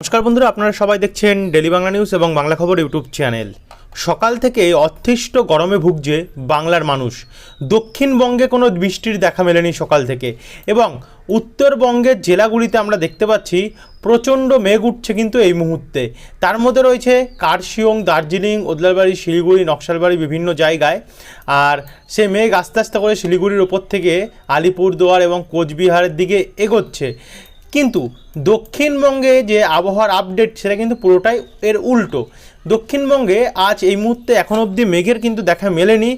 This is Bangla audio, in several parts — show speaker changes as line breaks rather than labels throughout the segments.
নমস্কার বন্ধুরা, আপনারা সবাই দেখছেন ডেলি বাংলা নিউজ এবং বাংলা খবর ইউটিউব চ্যানেল। সকাল থেকে অতিষ্ঠ গরমে ভুগছে বাংলার মানুষ। দক্ষিণবঙ্গে কোনো বৃষ্টির দেখা মেলেনি সকাল থেকে এবং উত্তরবঙ্গের জেলাগুলিতে আমরা দেখতে পাচ্ছি প্রচণ্ড মেঘ উঠছে কিন্তু এই মুহূর্তে। তার মধ্যে রয়েছে কার্শিয়ং দার্জিলিং, ওদলাবাড়ি, শিলিগুড়ি, নকশালবাড়ি বিভিন্ন জায়গায়। আর সে মেঘ আস্তে আস্তে করে শিলিগুড়ির ওপর থেকে আলিপুরদুয়ার এবং কোচবিহারের দিকে এগোচ্ছে। কিন্তু দক্ষিণবঙ্গে যে আবহাওয়ার আপডেট সেটা কিন্তু পুরোটাই এর উল্টো। দক্ষিণবঙ্গে আজ এই মুহূর্তে এখন অবধি মেঘের কিন্তু দেখা মেলেনি,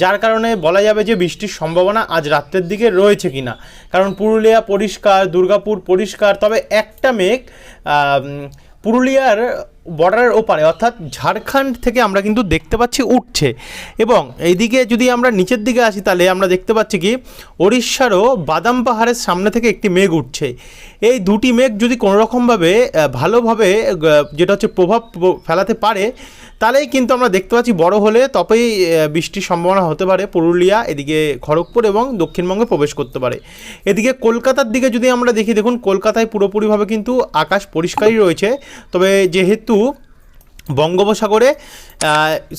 যার কারণে বলা যাবে যে বৃষ্টির সম্ভাবনা আজ রাত্রের দিকে রয়েছে কি না কারণ পুরুলিয়া পরিষ্কার, দুর্গাপুর পরিষ্কার, তবে একটা মেঘ পুরুলিয়ার বর্ডারের ওপারে, অর্থাৎ ঝাড়খণ্ড থেকে আমরা কিন্তু দেখতে পাচ্ছি উঠছে। এবং এইদিকে যদি আমরা নিচের দিকে আসি, তাহলে আমরা দেখতে পাচ্ছি কি, ওড়িশারও বাদাম পাহাড়ের সামনে থেকে একটি মেঘ উঠছে। এই দুটি মেঘ যদি কোনোরকমভাবে ভালোভাবে যেটা হচ্ছে প্রভাব ফেলাতে পারে, তাহলেই কিন্তু আমরা দেখতে পাচ্ছি বড় হলে তবেই বৃষ্টির সম্ভাবনা হতে পারে। পুরুলিয়া, এদিকে খড়গপুর এবং দক্ষিণবঙ্গে প্রবেশ করতে পারে। এদিকে কলকাতার দিকে যদি আমরা দেখি, দেখুন, কলকাতায় পুরোপুরিভাবে কিন্তু আকাশ পরিষ্কারই রয়েছে। তবে যেহেতু বঙ্গোপসাগরে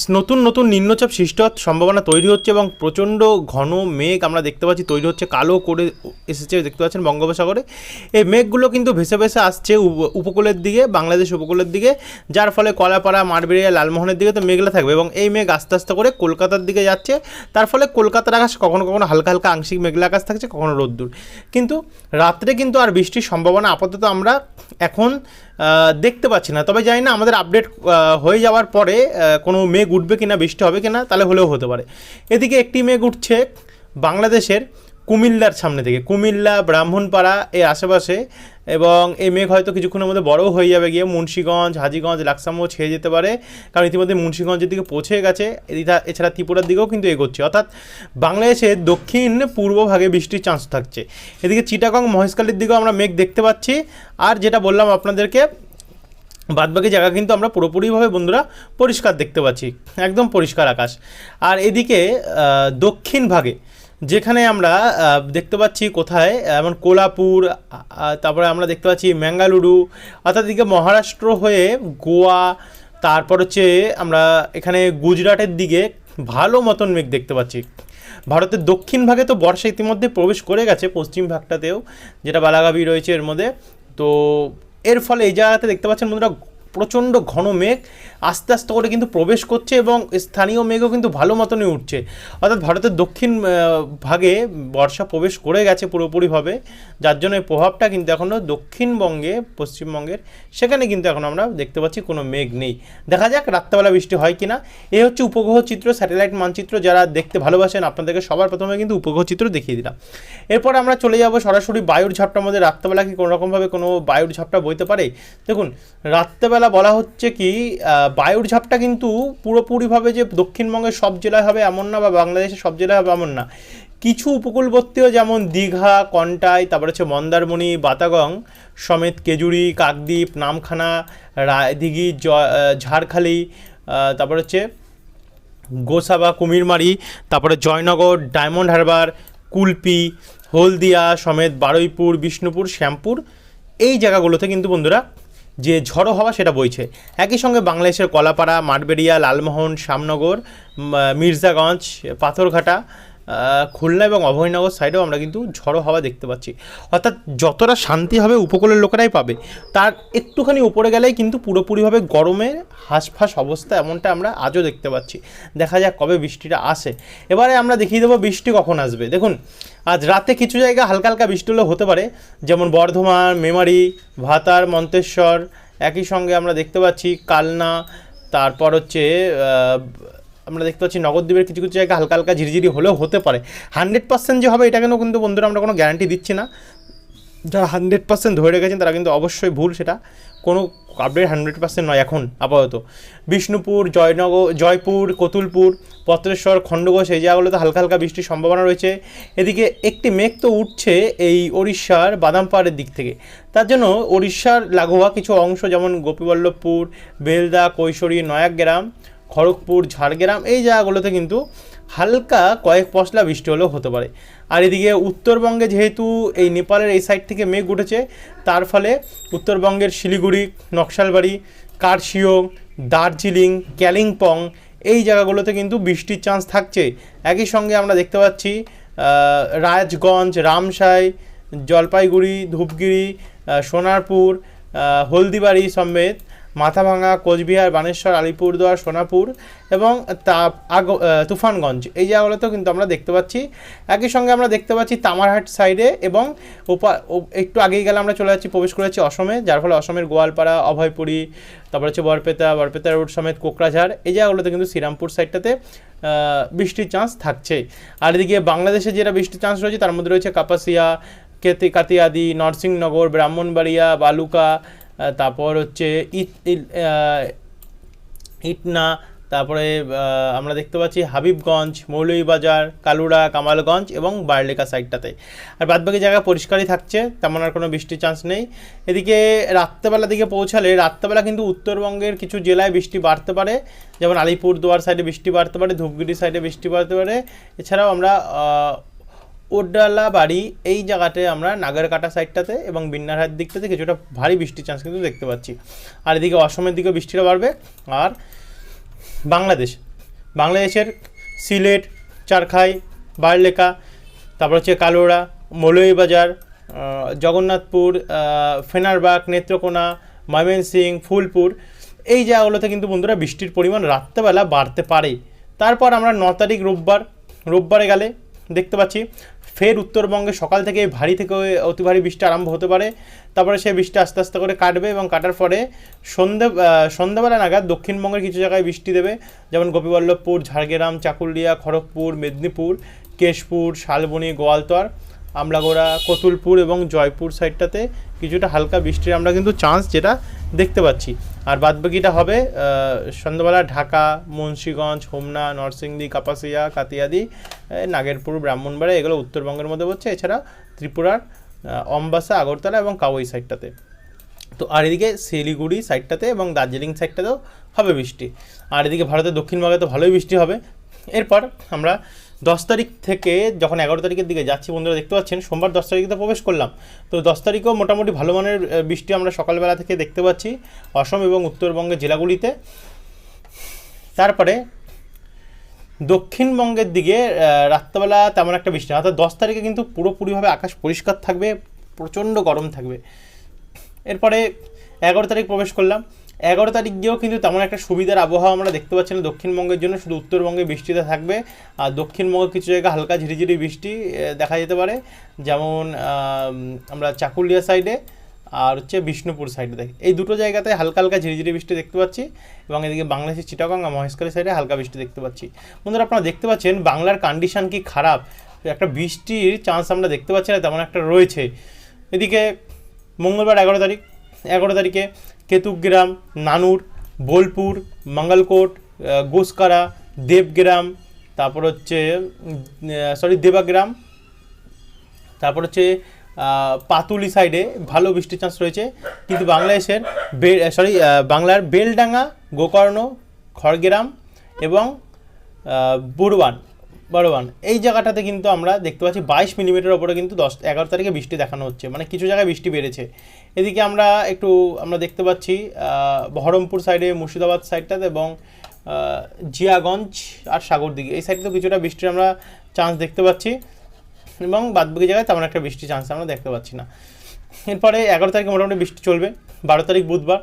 নতুন নতুন নিম্নচাপ সৃষ্টি হওয়ার সম্ভাবনা তৈরি হচ্ছে এবং প্রচণ্ড ঘন মেঘ আমরা দেখতে পাচ্ছি, তৈরি হচ্ছে, কালো করে এসেছে, দেখতে পাচ্ছেন বঙ্গোপসাগরে। এই মেঘগুলো কিন্তু ভেসে ভেসে আসছে উপ- উপকূলের দিকে, বাংলাদেশ উপকূলের দিকে, যার ফলে কলাপাড়া, মাঠবেড়িয়া, লালমোহনের দিকে তো মেঘলা থাকবে এবং এই মেঘ আস্তে আস্তে করে কলকাতার দিকে যাচ্ছে। তার ফলে কলকাতার আকাশ কখনো কখনো হালকা হালকা আংশিক মেঘলা আকাশ থাকছে, কখনো রোদ্দুর। কিন্তু রাত্রে কিন্তু আর বৃষ্টির সম্ভাবনা আপাতত আমরা এখন দেখতে পাচ্ছি না। তবে জানি না, আমাদের আপডেট হয়ে যাওয়ার পরে কোনো মেঘ উঠবে কিনা, বৃষ্টি হবে কিনা, তাহলে হলেও হতে পারে। এদিকে একটি মেঘ উঠছে বাংলাদেশের। কুমিল্লার সামনে থেকে। কুমিল্লা, ব্রাহ্মণপাড়া এর আশেপাশে এবং এই মেঘ হয়তো কিছুক্ষণের মধ্যে বড়ও হয়ে যাবে গিয়ে মুন্সীগঞ্জ, হাজিগঞ্জ, লাকসামও ছেয়ে যেতে পারে। কারণ ইতিমধ্যে মুন্সীগঞ্জের দিকে পৌঁছে গেছে। এছাড়া ত্রিপুরার দিকেও কিন্তু এগোচ্ছে। অর্থাৎ বাংলাদেশের দক্ষিণ পূর্ব ভাগে বৃষ্টির চান্স থাকছে। এদিকে চিটাগং, মহেশখালীর দিকেও আমরা মেঘ দেখতে পাচ্ছি। আর যেটা বললাম আপনাদেরকে, বাদবাকি জায়গা কিন্তু আমরা পুরোপুরিভাবে বন্ধুরা পরিষ্কার দেখতে পাচ্ছি। একদম পরিষ্কার আকাশ। আর এদিকে দক্ষিণ ভাগে যেখানে আমরা দেখতে পাচ্ছি কোথায় যেমন কোলাপুর তারপরে আমরা দেখতে পাচ্ছি ম্যাঙ্গালুরু, অর্থাৎ দিকে মহারাষ্ট্র হয়ে গোয়া, তারপর হচ্ছে আমরা এখানে গুজরাটের দিকে ভালো মতন মেঘ দেখতে পাচ্ছি। ভারতের দক্ষিণ ভাগে তো বর্ষা ইতিমধ্যে প্রবেশ করে গেছে, পশ্চিম ভাগটাতেও, যেটা বালাগাবি রয়েছে এর মধ্যে। তো এর ফলে এই জায়গাতে দেখতে পাচ্ছেন বন্ধুরা প্রচণ্ড ঘন মেঘ, আস্তে আস্তে করে কিন্তু প্রবেশ করছে এবং স্থানীয় মেঘও কিন্তু ভালো মতনই উঠছে। অর্থাৎ ভারতের দক্ষিণ ভাগে বর্ষা প্রবেশ করে গেছে পুরোপুরিভাবে, যার জন্য এই প্রভাবটা কিন্তু এখনও দক্ষিণবঙ্গে, পশ্চিমবঙ্গের, সেখানে কিন্তু এখন আমরা দেখতে পাচ্ছি কোনো মেঘ নেই। দেখা যাক রাত্রেবেলা বৃষ্টি হয় কিনা। এই হচ্ছে উপগ্রহ চিত্র, স্যাটেলাইট মানচিত্র, যারা দেখতে ভালোবাসেন আপনাদেরকে সবার প্রথমে কিন্তু উপগ্রহ চিত্র দেখিয়ে দিলাম। এরপর আমরা চলে যাব সরাসরি বায়ুর ঝাপটার মধ্যে। রাত্রেবেলা কি কোনো রকমভাবে কোনো বায়ুর ঝাপটা বইতে পারে? দেখুন, রাত্রেবেলা বলা হচ্ছে কি বায়ুর ঝাপটা কিন্তু পুরোপুরিভাবে যে দক্ষিণবঙ্গের সব জেলায় হবে এমন না বা বাংলাদেশের সব জেলায় হবে এমন না। কিছু উপকূলবর্তীও যেমন দীঘা, কন্টাই, তারপরে হচ্ছে মন্দারমণি, বাতাগং, সমেত কেজুরি, কাকদ্বীপ, নামখানা, রায়দিঘি ঝাড়খালি তারপর হচ্ছে গোসাবা, কুমিরমারি, তারপরে জয়নগর, ডায়মন্ড হারবার, কুলপি, হলদিয়া, সমেত বারুইপুর, বিষ্ণুপুর, শ্যামপুর। এই জায়গাগুলোতে কিন্তু বন্ধুরা যে ঝড়ো হওয়া সেটা বইছে। একই সঙ্গে বাংলাদেশের কলাপাড়া মাঠবেড়িয়া লালমোহন শ্যামনগর মির্জাগঞ্জ পাথরঘাটা খুলনা এবং অভয়নগর সাইডেও আমরা কিন্তু ঝড়ো হাওয়া দেখতে পাচ্ছি। অর্থাৎ যতটা শান্তি হবে উপকূলের লোকেরাই পাবে, তার একটুখানি উপরে গেলেই কিন্তু পুরোপুরিভাবে গরমে হাঁসফাঁস অবস্থা এমনটা আমরা আজও দেখতে পাচ্ছি। দেখা যাক কবে বৃষ্টিটা আসে। এবারে আমরা দেখিয়ে দেবো বৃষ্টি কখন আসবে। দেখুন, আজ রাতে কিছু জায়গায় হালকা হালকা বৃষ্টি হলেও হতে পারে, যেমন বর্ধমান, মেমারি, ভাতার, মন্তেশ্বর। একই সঙ্গে আমরা দেখতে পাচ্ছি কালনা, তারপর হচ্ছে আমরা দেখতে পাচ্ছি নগরদ্বীপের কিছু কিছু জায়গায় হালকা হালকা ঝিরিঝিরি হলেও হতে পারে। হান্ড্রেড পার্সেন্ট যে হবে এটা কেন কিন্তু বন্ধুরা আমরা কোনো গ্যারান্টি দিচ্ছি না। যারা হান্ড্রেড পার্সেন্ট ধরে রেখেছেন তারা কিন্তু অবশ্যই ভুল সেটা। কোনো আপডেট হান্ড্রেড পার্সেন্ট নয় এখন, আপাতত। বিষ্ণুপুর জয়নগর জয়পুর, কতুলপুর, পত্রেশ্বর, খণ্ডঘোষ এই জায়গাগুলোতে হালকা হালকা বৃষ্টির সম্ভাবনা রয়েছে। এদিকে একটি মেঘ তো উঠছে এই ওড়িশার বাদাম পাহাড়ের দিক থেকে। তার জন্য ওড়িশার লাগোয়া কিছু অংশ যেমন গোপীবল্লভপুর, বেলদা, কৈশোরী, নয়াগ্রাম খড়গপুর, ঝাড়গ্রাম, এই জায়গাগুলোতে কিন্তু হালকা কয়েক পশলা বৃষ্টি হলেও হতে পারে। আর এদিকে উত্তরবঙ্গে যেহেতু এই নেপালের এই সাইড থেকে মেঘ উঠেছে, তার ফলে উত্তরবঙ্গের শিলিগুড়ি, নকশালবাড়ি কার্শিয়ং দার্জিলিং কালিম্পং এই জায়গাগুলোতে কিন্তু বৃষ্টির চান্স থাকছে। একই সঙ্গে আমরা দেখতে পাচ্ছি রাজগঞ্জ, রামসাই, জলপাইগুড়ি, ধূপগিরি সোনারপুর হলদিবাড়ি সমেত মাথাভাঙা কোচবিহার, বানেশ্বর, আলিপুরদুয়ার, সোনাপুর এবং তা আগ তুফানগঞ্জ। এই জায়গাগুলোতেও কিন্তু আমরা দেখতে পাচ্ছি। একই সঙ্গে আমরা দেখতে পাচ্ছি তামারহাট সাইডে এবং ও- একটু আগেই গেলে আমরা চলে যাচ্ছি প্রবেশ করেছি অসমে, যার ফলে অসমের গোয়ালপাড়া, অভয়পুরী, তারপর হচ্ছে বরপেতা বরপেতা রোড সমেত কোকরাঝাড়, এই জায়গাগুলোতে কিন্তু শ্রীরামপুর সাইডটাতে বৃষ্টির চান্স থাকছে আর এদিকে বাংলাদেশে যেটা বৃষ্টির চান্স রয়েছে, তার মধ্যে রয়েছে কাপাসিয়া, কেতি কাতিয়াদি নরসিংনগর ব্রাহ্মণবাড়িয়া, বালুকা তারপর হচ্ছে ইট ইটনা, তারপরে আমরা দেখতে পাচ্ছি হাবিবগঞ্জ, মৌলভীবাজার কালুড়া কামালগঞ্জ এবং বারলেকা সাইডটাতে। আর বাদবাকি জায়গা পরিষ্কারই থাকছে, তেমন আর কোনো বৃষ্টির চান্স নেই। এদিকে রাত্রেবেলা দিকে পৌঁছালে রাত্রেবেলা কিন্তু উত্তরবঙ্গের কিছু জেলায় বৃষ্টি বাড়তে পারে, যেমন আলিপুরদুয়ার সাইডে বৃষ্টি বাড়তে পারে, ধূপগুড়ি সাইডে বৃষ্টি বাড়তে পারে। এছাড়াও আমরা ওডালা বাড়ি এই জায়গাতে আমরা নাগারকাটা সাইডটাতে এবং বিন্নারহাট দিকটাতে কিছুটা ভারী বৃষ্টির চান্স কিন্তু দেখতে পাচ্ছি। আর এদিকে অসমের দিকেও বৃষ্টিটা বাড়বে। আর বাংলাদেশ, বাংলাদেশের সিলেট, চারখাই, বারলেকা, তারপর হচ্ছে কালোড়া, মৌলভীবাজার জগন্নাথপুর ফেনারবাগ, নেত্রকোনা, ময়মনসিং, ফুলপুর, এই জায়গাগুলোতে কিন্তু বন্ধুরা বৃষ্টির পরিমাণ রাত্রেবেলা বাড়তে পারে। তারপর আমরা ন তারিখ রোববার, রোববারে গেলে দেখতে পাচ্ছি। ফের উত্তরবঙ্গে সকাল থেকে ভারী থেকে অতি ভারী বৃষ্টি আরম্ভ হতে পারে। তারপরে সেই বৃষ্টি আস্তে আস্তে করে কাটবে এবং কাটার পরে সন্ধে সন্ধ্যাবেলা নাগাদ দক্ষিণবঙ্গের কিছু জায়গায় বৃষ্টি দেবে। যেমন গোপীবল্লভপুর, ঝাড়গ্রাম, চাকুলিয়া, খড়গপুর, মেদিনীপুর, কেশপুর, শালবনি গোয়ালতর আমলাগোড়া, কতুলপুর এবং জয়পুর সাইডটাতে কিছুটা হালকা বৃষ্টির আমরা কিন্তু চান্স যেটা দেখতে পাচ্ছি। আর বাদবাকিটা হবে সন্ধ্যাবেলা ঢাকা, মুন্সীগঞ্জ, হোমনা, নরসিংদী, কাপাসিয়া, কাতিয়াদি নাগেরপুর ব্রাহ্মণবাড়া এগুলো উত্তরবঙ্গের মধ্যে পড়ছে এছাড়া ত্রিপুরার অম্বাসা, আগরতলা এবং কাউই সাইডটাতে। তো আর এদিকে শিলিগুড়ি সাইডটাতে এবং দার্জিলিং সাইডটাতেও হবে বৃষ্টি। আর এদিকে ভারতের দক্ষিণবঙ্গে তো ভালোই বৃষ্টি হবে। এরপর আমরা দশ তারিখ থেকে যখন এগারো তারিখের দিকে যাচ্ছি, বন্ধুরা দেখতে পাচ্ছেন, সোমবার দশ তারিখে প্রবেশ করলাম। তো দশ তারিখেও মোটামুটি ভালো মানের বৃষ্টি আমরা সকালবেলা থেকে দেখতে পাচ্ছি, অসম এবং উত্তরবঙ্গের জেলাগুলিতে। তারপরে দক্ষিণবঙ্গের দিকে রাত্রেবেলা তেমন একটা বৃষ্টি অর্থাৎ দশ তারিখে কিন্তু পুরোপুরিভাবে আকাশ পরিষ্কার থাকবে, প্রচণ্ড গরম থাকবে। এরপরে এগারো তারিখ প্রবেশ করলাম। এগারো তারিখ গিয়েও কিন্তু তেমন একটা সুবিধার আবহাওয়া আমরা দেখতে পাচ্ছি না দক্ষিণবঙ্গের জন্য, শুধু উত্তরবঙ্গে বৃষ্টিতে থাকবে। আর দক্ষিণবঙ্গের কিছু জায়গায় হালকা ঝিরিঝিরি বৃষ্টি দেখা যেতে পারে। যেমন আমরা চাকুলিয়া সাইডে আর হচ্ছে বিষ্ণুপুর সাইডে দেখি। এই দুটো জায়গাতে হালকা হালকা ঝিরিঝিরি বৃষ্টি দেখতে পাচ্ছি এবং এদিকে বাংলাদেশের চিটাগং আর মহেশখালী সাইডে হালকা বৃষ্টি দেখতে পাচ্ছি। বন্ধুরা, আপনারা দেখতে পাচ্ছেন বাংলার কন্ডিশন কি খারাপ? একটা বৃষ্টির চান্স আমরা দেখতে পাচ্ছি না, তেমন একটা রয়েছে। এদিকে মঙ্গলবার এগারো তারিখ এগারো তারিখে কেতুগ্রাম নানুর বোলপুর মঙ্গলকোট গোসকারা দেবগ্রাম তারপর হচ্ছে সরি দেবাগ্রাম তারপর হচ্ছে পাতুলি সাইডে ভালো বৃষ্টির চান্স রয়েছে। কিন্তু বাংলাদেশের বে সরি বাংলার বেলডাঙ্গা গোকর্ণ খড়গ্রাম এবং আহ, বড়বান। এই জায়গাটাতে কিন্তু আমরা দেখতে পাচ্ছি বাইশ মিলিমিটার ওপরে কিন্তু দশ, এগারো তারিখে বৃষ্টি দেখানো হচ্ছে। মানে কিছু জায়গায় বৃষ্টি বেড়েছে। এদিকে আমরা একটু, আমরা দেখতে পাচ্ছি বহরমপুর সাইডে, মুর্শিদাবাদ সাইডটাতে এবং জিয়াগঞ্জ আর সাগর দিকে। এই সাইডে তো কিছুটা বৃষ্টির আমরা চান্স দেখতে পাচ্ছি এবং বাদবাকি জায়গায় তেমন একটা বৃষ্টির চান্স আমরা দেখতে পাচ্ছি না। এরপরে এগারো তারিখে মোটামুটি বৃষ্টি চলবে। বারো তারিখ বুধবার।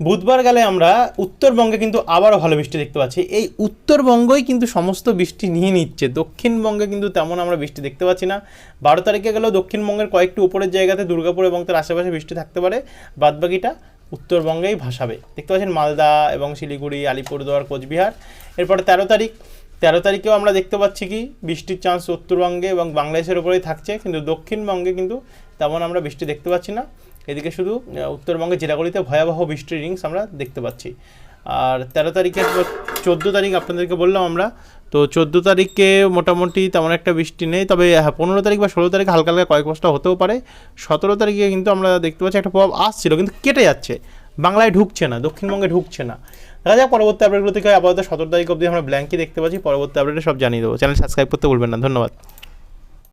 বুধবার গেলে আমরা উত্তরবঙ্গে কিন্তু আবারও ভালো বৃষ্টি দেখতে পাচ্ছি। এই উত্তরবঙ্গই কিন্তু সমস্ত বৃষ্টি নিয়ে নিচ্ছে। দক্ষিণবঙ্গে কিন্তু তেমন আমরা বৃষ্টি দেখতে পাচ্ছি না। বারো তারিখে গেলেও দক্ষিণবঙ্গের কয়েকটি উপরের জায়গাতে দুর্গাপুর এবং তার আশেপাশে বৃষ্টি থাকতে পারে। বাদবাকিটা উত্তরবঙ্গেই ভাসাবে। দেখতে পাচ্ছেন মালদা এবং শিলিগুড়ি, আলিপুরদুয়ার, কোচবিহার। এরপরে তেরো তারিখ। তেরো তারিখেও আমরা দেখতে পাচ্ছি কি? বৃষ্টির চান্স উত্তরবঙ্গে এবং বাংলাদেশের উপরেই থাকছে। কিন্তু দক্ষিণবঙ্গে কিন্তু তেমন আমরা বৃষ্টি দেখতে পাচ্ছি না। এদিকে শুধু উত্তরবঙ্গের জেলাগুলিতে ভয়াবহ বৃষ্টির রিংস আমরা দেখতে পাচ্ছি। আর তেরো তারিখে, চোদ্দ তারিখ আপনাদেরকে বললাম আমরা, তো চোদ্দ তারিখে মোটামুটি তেমন একটা বৃষ্টি নেই, তবে হ্যাঁ পনেরো তারিখ বা ষোলো তারিখ হালকা হালকা কয়েক বস্তা হতেও পারে। সতেরো তারিখে কিন্তু আমরা দেখতে পাচ্ছি একটা প্রভাব আসছিল, কিন্তু কেটে যাচ্ছে। বাংলায় ঢুকছে না, দক্ষিণবঙ্গে ঢুকছে না। দেখা যাক, পরবর্তী আপডেটগুলো থেকে আপাতত সতেরো তারিখ অবধি আমরা ব্ল্যাঙ্কই দেখতে পাচ্ছি, পরবর্তী আপডেটে সব জানিয়ে দেবো। চ্যানেল সাবস্ক্রাইব করতে ভুলবেন না, ধন্যবাদ।